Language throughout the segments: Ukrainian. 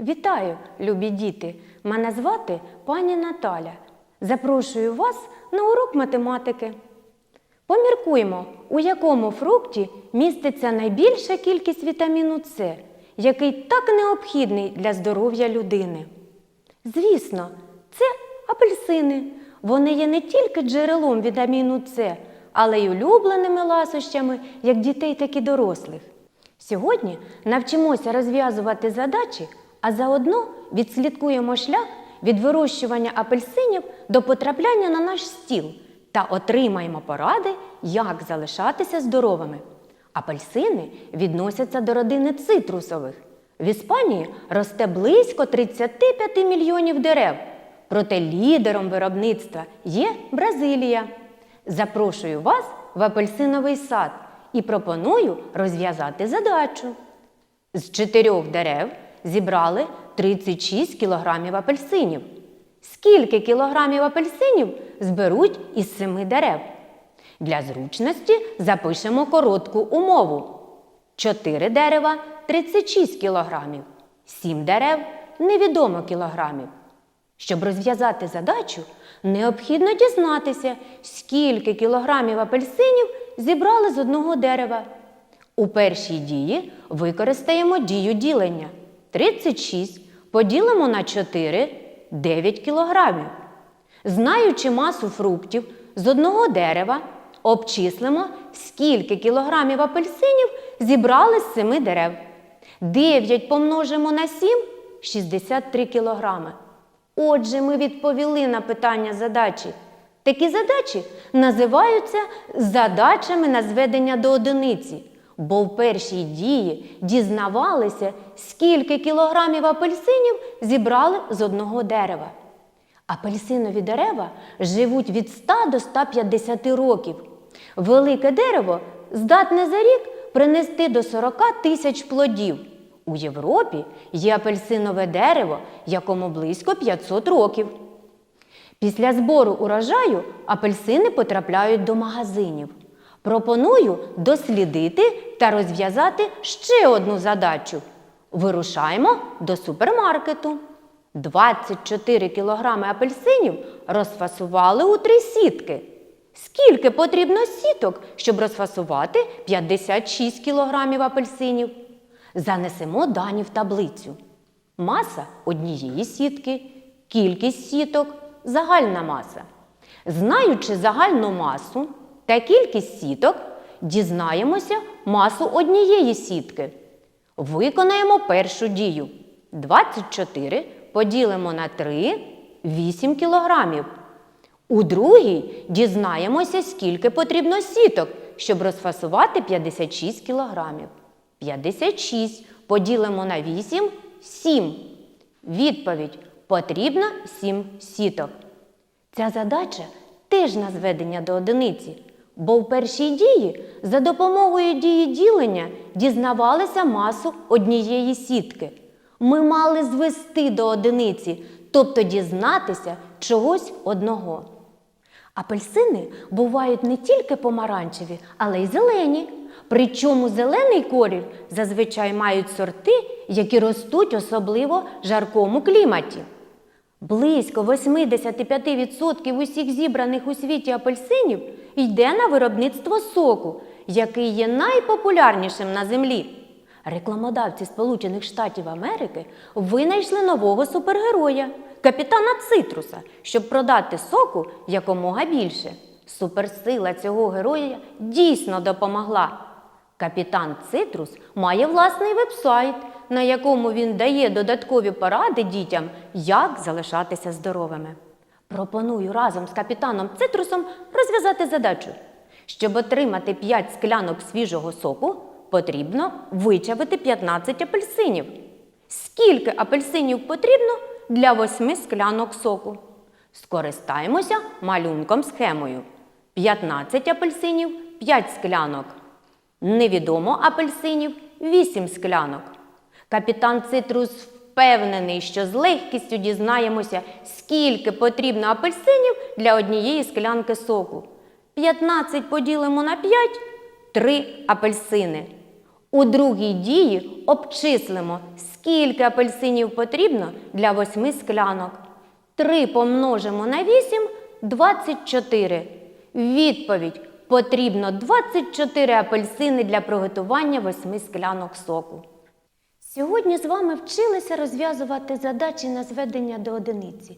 Вітаю, любі діти! Мене звати пані Наталя. Запрошую вас на урок математики. Поміркуємо, у якому фрукті міститься найбільша кількість вітаміну С, який так необхідний для здоров'я людини. Звісно, це апельсини. Вони є не тільки джерелом вітаміну С, але й улюбленими ласощами як дітей, так і дорослих. Сьогодні навчимося розв'язувати задачі, а заодно відслідкуємо шлях від вирощування апельсинів до потрапляння на наш стіл та отримаємо поради, як залишатися здоровими. Апельсини відносяться до родини цитрусових. В Іспанії росте близько 35 мільйонів дерев. Проте лідером виробництва є Бразилія. Запрошую вас в апельсиновий сад і пропоную розв'язати задачу. З чотирьох дерев зібрали 36 кілограмів апельсинів. Скільки кілограмів апельсинів зберуть із семи дерев? Для зручності запишемо коротку умову. 4 дерева 36 кілограмів, 7 дерев невідомо кілограмів. Щоб розв'язати задачу, необхідно дізнатися, скільки кілограмів апельсинів зібрали з одного дерева. У першій дії використаємо дію ділення. 36 поділимо на 4 9 кілограмів. Знаючи масу фруктів з одного дерева, обчислимо, скільки кілограмів апельсинів зібрали з семи дерев. 9 помножимо на 7 – 63 кілограми. Отже, ми відповіли на питання задачі. Такі задачі називаються задачами на зведення до одиниці, бо в першій дії дізнавалися, скільки кілограмів апельсинів зібрали з одного дерева. Апельсинові дерева живуть від 100 до 150 років. Велике дерево здатне за рік принести до 40 тисяч плодів. У Європі є апельсинове дерево, якому близько 500 років. Після збору урожаю апельсини потрапляють до магазинів. Пропоную дослідити та розв'язати ще одну задачу. Вирушаємо до супермаркету. 24 кілограми апельсинів розфасували у три сітки. Скільки потрібно сіток, щоб розфасувати 56 кілограмів апельсинів? Занесемо дані в таблицю. Маса однієї сітки, кількість сіток, загальна маса. Знаючи загальну масу та кількість сіток, дізнаємося масу однієї сітки. Виконаємо першу дію. 24 поділимо на 3 8 кілограмів. У другій дізнаємося, скільки потрібно сіток, щоб розфасувати 56 кілограмів. 56 поділимо на 8 7. Відповідь потрібно 7 сіток. Ця задача теж на зведення до одиниці, бо в першій дії за допомогою дії ділення дізнавалися масу однієї сітки. Ми мали звести до одиниці, тобто дізнатися чогось одного. Апельсини бувають не тільки помаранчеві, але й зелені. Причому зелений колір зазвичай мають сорти, які ростуть особливо в жаркому кліматі. Близько 85% усіх зібраних у світі апельсинів йде на виробництво соку, який є найпопулярнішим на землі. Рекламодавці Сполучених Штатів Америки винайшли нового супергероя капітана Цитруса, щоб продати соку якомога більше. Суперсила цього героя дійсно допомогла. Капітан Цитрус має власний вебсайт, на якому він дає додаткові поради дітям, як залишатися здоровими. Пропоную разом з капітаном Цитрусом розв'язати задачу. Щоб отримати 5 склянок свіжого соку, потрібно вичавити 15 апельсинів. Скільки апельсинів потрібно для 8 склянок соку? Скористаємося малюнком схемою. 15 апельсинів 5 склянок. Невідомо апельсинів 8 склянок. Капітан Цитрус впевнений, що з легкістю дізнаємося, скільки потрібно апельсинів для однієї склянки соку. 15 поділимо на 5 3 апельсини. У другій дії обчислимо, Скільки апельсинів потрібно для восьми склянок? 3 помножимо на 8 – 24. Відповідь. Потрібно 24 апельсини для приготування восьми склянок соку. Сьогодні з вами вчилися розв'язувати задачі на зведення до одиниці.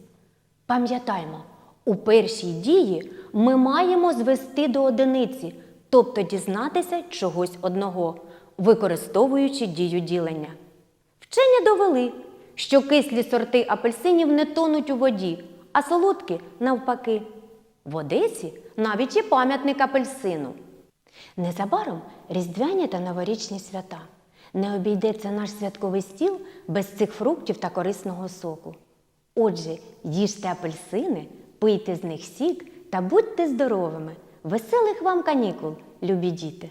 Пам'ятаймо, у першій дії ми маємо звести до одиниці, тобто дізнатися чогось одного, використовуючи дію ділення. Вчені довели, що кислі сорти апельсинів не тонуть у воді, а солодкі навпаки. В Одесі навіть є пам'ятник апельсину. Незабаром різдвяні та новорічні свята. Не обійдеться наш святковий стіл без цих фруктів та корисного соку. Отже, їжте апельсини, пийте з них сік та будьте здоровими. Веселих вам канікул, любі діти!